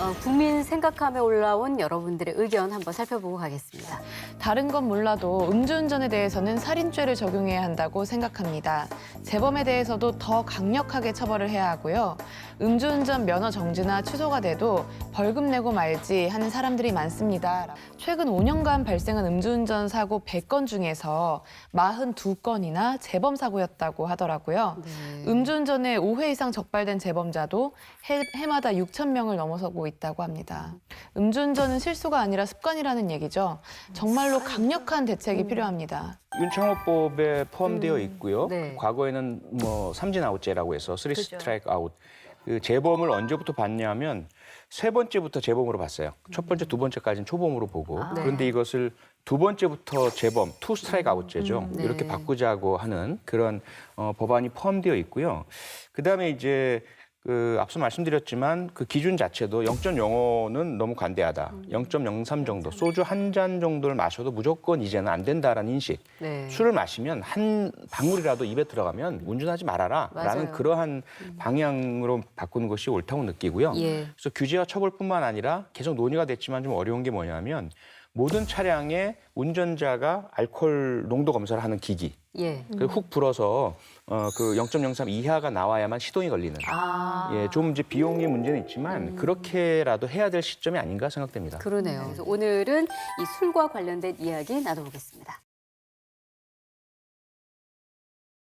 어, 국민 생각함에 올라온 여러분들의 의견 한번 살펴보고 가겠습니다. 다른 건 몰라도 음주운전에 대해서는 살인죄를 적용해야 한다고 생각합니다. 재범에 대해서도 더 강력하게 처벌을 해야 하고요. 음주운전 면허 정지나 취소가 돼도 벌금 내고 말지 하는 사람들이 많습니다. 최근 5년간 발생한 음주운전 사고 100건 중에서 42건이나 재범 사고였다고 하더라고요. 네. 음주운전에 5회 이상 적발된 재범자도 해, 해마다 6천 명을 넘어서고 있다고 합니다. 음주운전은 실수가 아니라 습관이라는 얘기죠. 정말로 강력한 대책이 필요합니다. 윤창호법에 포함되어 있고요. 네. 과거에는 뭐 삼진 아웃제라고 해서 쓰리. 스트라이크 아웃. 그 재범을 언제부터 봤냐면 세 번째부터 재범으로 봤어요. 첫 번째, 두 번째까지는 초범으로 보고 아. 네. 그런데 이것을 두 번째부터 재범, 투 스트라이크 아웃제죠. 음, 네. 이렇게 바꾸자고 하는 그런 어, 법안이 포함되어 있고요. 그다음에 이제 그 앞서 말씀드렸지만 그 기준 자체도 0.05는 너무 관대하다. 음. 0.03 정도, 소주 한 잔 정도를 마셔도 무조건 이제는 안 된다라는 인식. 네. 술을 마시면 한 방울이라도 입에 들어가면 운전하지 말아라 라는 맞아요. 그러한 방향으로 바꾸는 것이 옳다고 느끼고요. 예. 그래서 규제와 처벌뿐만 아니라 계속 논의가 됐지만 좀 어려운 게 뭐냐면 모든 차량에 운전자가 알코올 농도 검사를 하는 기기 예. 그훅 불어서 어, 그 0.03 이하가 나와야만 시동이 걸리는 아. 예, 좀 이제 비용의 문제는 있지만 그렇게라도 해야 될 시점이 아닌가 생각됩니다. 그러네요. 그래서 오늘은 이 술과 관련된 이야기 나눠보겠습니다.